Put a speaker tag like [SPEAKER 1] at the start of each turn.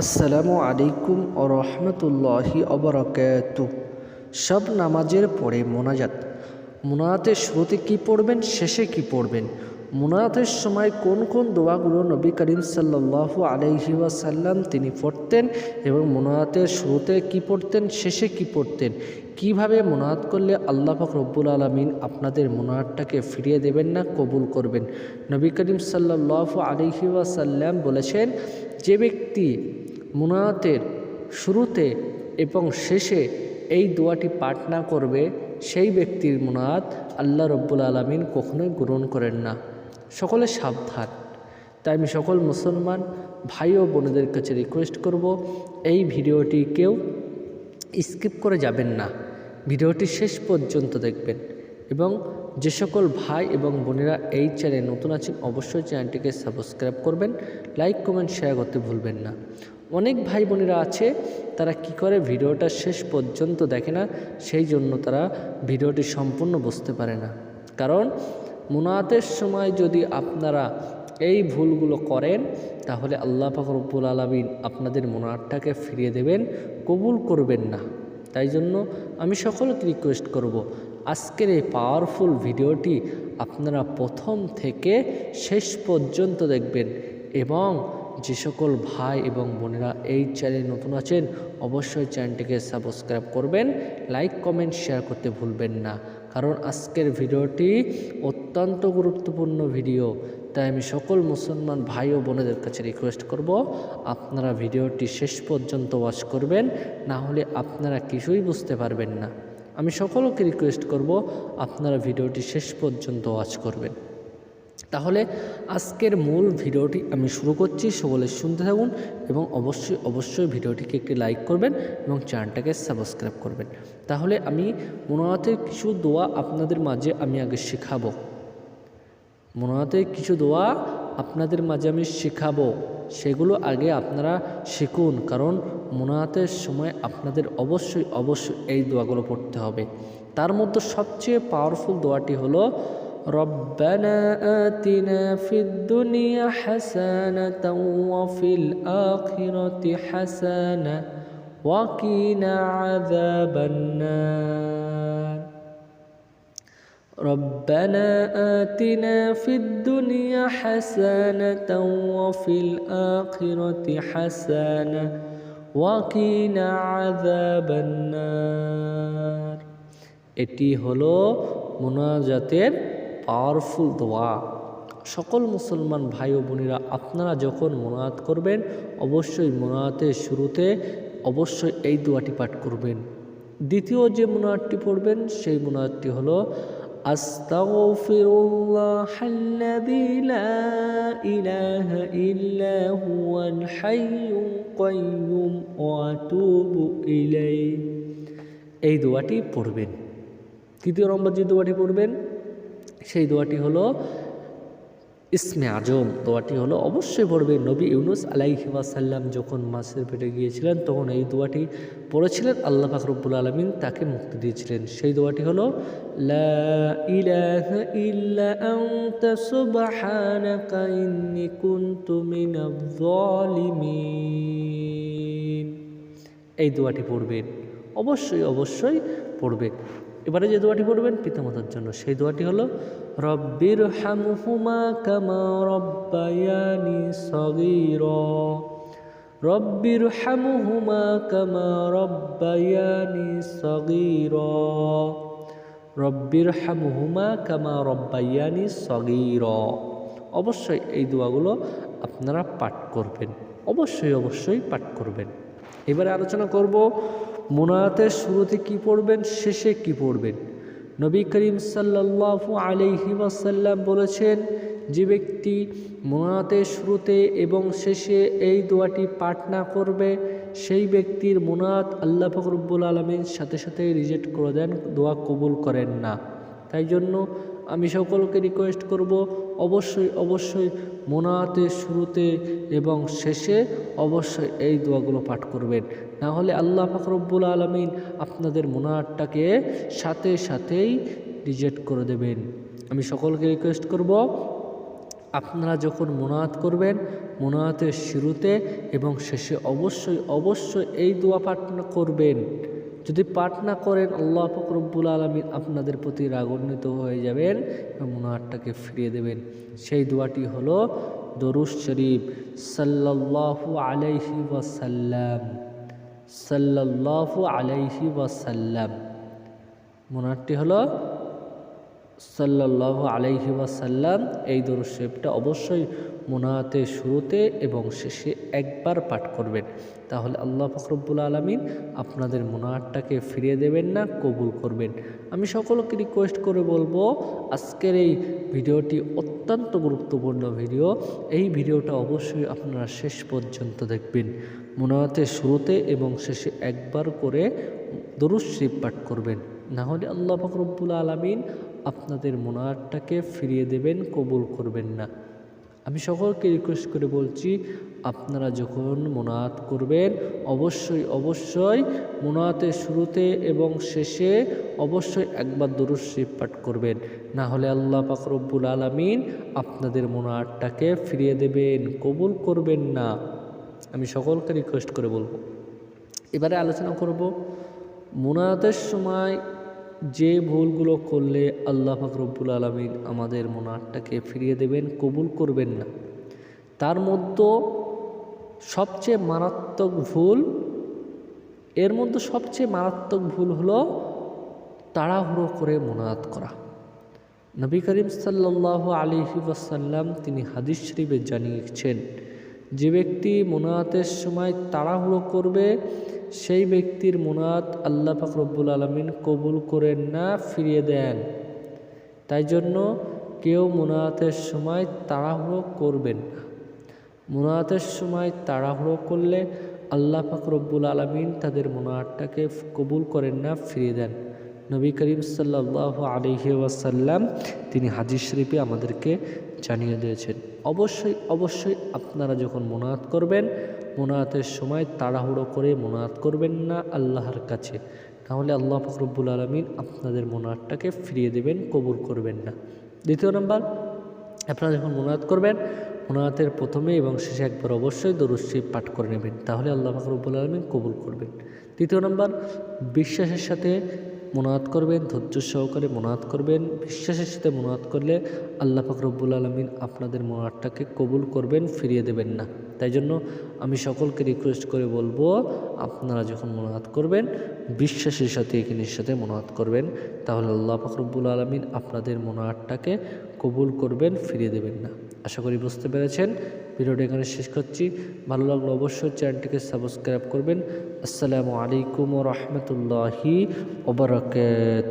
[SPEAKER 1] আসসালামু আলাইকুম ও রহমতুল্লাহি অবরাকাত সব নামাজের পরে মোনাজাত। মোনাজাতের শুরুতে কি পড়বেন, শেষে কি পড়বেন? মোনাজাতের সময় কোন কোন দোয়াগুলো নবী করিম সাল্লাল্লাহু আলাইহি ওয়াসাল্লাম তিনি পড়তেন এবং মোনাজাতের শুরুতে কি পড়তেন, শেষে কি পড়তেন? কীভাবে মোনাজাত করলে আল্লাহ পাক রব্বুল আলমিন আপনাদের মোনাজাতটাকে ফিরিয়ে দেবেন না, কবুল করবেন? নবী করিম সাল্লাল্লাহু আলাইহি ওয়াসাল্লাম বলেছেন, যে ব্যক্তি মুনাতের শুরুতে এবং শেষে এই দোয়াটি পাঠ না করবে সেই ব্যক্তির মুনাত আল্লাহ রব্বুল আলমিন কখনোই গ্রহণ করেন না। সকলে সাবধান। তাই আমি সকল মুসলমান ভাই ও বোনদের কাছে রিকোয়েস্ট করব, এই ভিডিওটি কেউ স্কিপ করে যাবেন না। ভিডিওটি শেষ পর্যন্ত দেখবেন এবং যে সকল ভাই এবং বোনেরা এই চ্যানেল নতুন আছেন, অবশ্যই চ্যানেলটিকে সাবস্ক্রাইব করবেন লাইক কমেন্ট শেয়ার করতে ভুলবেন না। অনেক ভাই বোনেরা আছে, তারা কি করে ভিডিওটা শেষ পর্যন্ত দেখে না? সেই জন্য তারা ভিডিওটি সম্পূর্ণ বুঝতে পারে না। কারণ মুনাতের সময় যদি আপনারা এই ভুলগুলো করেন, তাহলে আল্লাহ ফাকরবুল আলমিন আপনাদের মোনারটাকে ফিরিয়ে দেবেন, কবুল করবেন না। তাই জন্য আমি সকলকে রিকোয়েস্ট করব, আজকের এই পাওয়ারফুল ভিডিওটি আপনারা প্রথম থেকে শেষ পর্যন্ত দেখবেন এবং যে সকল ভাই এবং বোনেরা এই চ্যানেল নতুন আছেন, অবশ্যই চ্যানেলটিকে সাবস্ক্রাইব করবেন লাইক কমেন্ট শেয়ার করতে ভুলবেন না। কারণ আজকের ভিডিওটি অত্যন্ত গুরুত্বপূর্ণ ভিডিও তাই আমি সকল মুসলমান ভাই ও বোনেদের কাছে রিকোয়েস্ট করব, আপনারা ভিডিওটি শেষ পর্যন্ত ওয়াচ করবেন, না হলে আপনারা কিছুই বুঝতে পারবেন না। আমি সকলকে রিকোয়েস্ট করব, আপনারা ভিডিওটি শেষ পর্যন্ত ওয়াচ করবেন। তাহলে আজকের মূল ভিডিওটি আমি শুরু করছি, সকলে শুনতে থাকুন এবং অবশ্যই অবশ্যই ভিডিওটিকে একটি লাইক করবেন এবং চ্যানেলটাকে সাবস্ক্রাইব করবেন। তাহলে আমি মনোনাথের কিছু দোয়া আপনাদের মাঝে আমি আগে শেখাবো। মনোনাথের কিছু দোয়া আপনাদের মাঝে আমি শেখাবো। সেগুলো আগে আপনারা শিখুন, কারণ মোনাতের সময় আপনাদের অবশ্যই অবশ্যই এই দোয়াগুলো পড়তে হবে। তার মধ্যে সবচেয়ে পাওয়ারফুল দোয়াটি হলো ربنا آتنا في الدنيا حسنة وفي الآخرة حسنة وقنا عذاب النار ربنا آتنا في الدنيا حسنة وفي الآخرة حسنة وقنا عذاب النار এটি হলো মোনাজাতের পাওয়ারফুল দোয়া সকল মুসলমান ভাই ও বোনেরা আপনারা যখন মোনাত করবেন অবশ্যই মোনাতের শুরুতে অবশ্যই এই দোয়াটি পাঠ করবেন দ্বিতীয় যে মোনাতটি পড়বেন সেই মোনাতটি হলো আস্তাগফিরুল্লাহ الذي لا إله إلا هو الحي القيوم وأتوب إليه এই দোয়াটি পড়বেন তৃতীয় নম্বর যে দোয়াটি পড়বেন সেই দোয়াটি হলো, ইসমে আজম দোয়াটি হলো, অবশ্যই পড়বে। নবী ইউনুস আলাইহিবাসাল্লাম যখন মাছের পেটে গিয়েছিলেন, তখন এই দোয়াটি পড়েছিলেন। আল্লাহ ফাকরবুল আলমিন তাকে মুক্তি দিয়েছিলেন। সেই দোয়াটি হলো এই দোয়াটি পড়বেন। অবশ্যই অবশ্যই পড়বে এবারে যে দোয়াটি পড়বেন পিতামাতার জন্য, সেই দোয়াটি হলো, রব্বির হামহুমা কামা রব্বায়ানি সগীর। রব্বির হামহুমা কামা রব্বায়ানি সগীর। রব্বির হামহুমা কামা রব্বায়ানি সগীর। অবশ্যই এই দোয়াগুলো আপনারা পাঠ করবেন, অবশ্যই অবশ্যই পাঠ করবেন। এবারে আলোচনা করব মোনাতের শুরুতে কি পড়বেন, শেষে কি পড়বেন? নবী করিম সাল্লাল্লাহু আলাইহি ওয়াসাল্লাম বলেছেন, যে ব্যক্তি মোনাতের শুরুতে এবং শেষে এই দোয়াটি পাঠ না করবে, সেই ব্যক্তির মোনাত আল্লাহ ফকরব্বুল আলমীর সাথে সাথে রিজেক্ট করে দেন, দোয়া কবুল করেন না। তাই জন্য আমি সকলকে রিকোয়েস্ট করব, অবশ্যই অবশ্যই মোনাতে শুরুতে এবং শেষে অবশ্যই এই দোয়াগুলো পাঠ করবেন। না হলে আল্লাহ ফাকরব্বুল আলমিন আপনাদের মোনাতটাকে সাথে সাথেই রিজেক্ট করে দেবেন। আমি সকলকে রিকোয়েস্ট করব, আপনারা যখন মোনাত করবেন মোনাতের শুরুতে এবং শেষে অবশ্যই অবশ্যই এই দোয়া পাঠ করবেন। যদি পাঠ না করেন, আল্লাহ ফকরব্বুল আলমিন আপনাদের প্রতি রাগান্বিত হয়ে যাবেন এবং মোনাহারটাকে ফিরিয়ে দেবেন। সেই দোয়াটি হলো দরুস শরীফ সাল্লাহু আলাইহি ওয়াসাল্লাম সাল্লাহু আলাইহি ওয়াসাল্লাম। মোনারটি হলো সাল্লাল্লাহু আলাইহি ওয়াসাল্লাম এই দরুদ শরীফটা অবশ্যই মোনাতে শুরুতে এবং শেষে একবার পাঠ করবেন। তাহলে আল্লাহ ফখরবুল আলমিন আপনাদের মোনাহারটাকে ফিরিয়ে দেবেন না, কবুল করবেন। আমি সকলকে রিকোয়েস্ট করে বলব, আজকের এই ভিডিওটি অত্যন্ত গুরুত্বপূর্ণ ভিডিও। এই ভিডিওটা অবশ্যই আপনারা শেষ পর্যন্ত দেখবেন। মোনাতে শুরুতে এবং শেষে একবার করে দরুদ শরীফ পাঠ করবেন। না হলে আল্লাহ ফখরবুল আলমিন আপনাদের মোনাহারটাকে ফিরিয়ে দেবেন, কবুল করবেন না। আমি সকলকে রিকোয়েস্ট করে বলছি, আপনারা যখন মোনাত করবেন, অবশ্যই অবশ্যই মোনাতের শুরুতে এবং শেষে অবশ্যই একবার দরুদ পাঠ করবেন। না হলে আল্লাহ পাকরব্বুল আলমিন আপনাদের মোনাতটাকে ফিরিয়ে দেবেন, কবুল করবেন না। আমি সকলকে রিকোয়েস্ট করে বলব। এবারে আলোচনা করব মোনাতের সময় যে ভুলগুলো করলে আল্লাহ ফাকরবুল আলমিন আমাদের মোনারটাকে ফিরিয়ে দেবেন, কবুল করবেন না। তার মধ্যে সবচেয়ে মারাত্মক ভুল, এর মধ্যে সবচেয়ে মারাত্মক ভুল হলো তাড়াহুড়ো করে মোনাত করা। নবী করিম সাল্লাহ আলিহি ওয়াসাল্লাম তিনি হাদিস শরীফে জানিয়েছেন, যে ব্যক্তি মোনাতের সময় তাড়াহুড়ো করবে সেই ব্যক্তির মোনাত আল্লাহ ফাকরবুল আলমিন কবুল করেন না ফিরিয়ে দেন। তাই জন্য কেউ মোনাতের সময় তাড়াহুড়ো করবেন না। মোনাতের সময় তাড়াহুড়ো করলে আল্লাহ ফাকরবুল আলমিন তাদের মোনাতটাকে কবুল করেন না, ফিরিয়ে দেন। নবী করিম সাল্লাহ আলহি ওয়াসাল্লাম তিনি হাজির শরীফে আমাদেরকে জানিয়ে দিয়েছেন। অবশ্যই অবশ্যই আপনারা যখন মোনাত করবেন মোনাতের সময় তাড়াহুড়ো করে মোনাত করবেন না আল্লাহর কাছে। তাহলে আল্লাহ ফখরবুল আলমিন আপনাদের মোনাতটাকে ফিরিয়ে দেবেন, কবুল করবেন না। দ্বিতীয় নম্বর, আপনারা যখন মোনাত করবেন মোনাতের প্রথমে এবং শেষে একবার অবশ্যই দরুশ্রী পাঠ করে নেবেন। তাহলে আল্লাহ ফখরবুল আলমিন কবুল করবেন। তৃতীয় নম্বর, বিশ্বাসের সাথে মোনাত করবেন, ধৈর্য সহকারে মোনাত করবেন, বিশ্বাসের সাথে মোনাত করলে আল্লাহ ফাকরবুল আলমিন আপনাদের মোনাতটাকে কবুল করবেন, ফিরিয়ে দেবেন না। তাই জন্য আমি সকলকে রিকোয়েস্ট করে বলব, আপনারা যখন মোনাত করবেন, বিশ্বাসের সাথে এখানের সাথে মোনাত করবেন, তাহলে আল্লাহ ফাকরবুল আলমিন আপনাদের মোনাতটাকে কবুল করবেন, ফিরিয়ে দেবেন না। আশা করি বুঝতে পেরেছেন। ভিডিওটা এখানে শেষ করছি। ভালো লাগলে অবশ্যই চ্যানেলটিকে সাবস্ক্রাইব করবেন। আসসালামু আলাইকুম রহমতুল্লাহি ওবরাকাত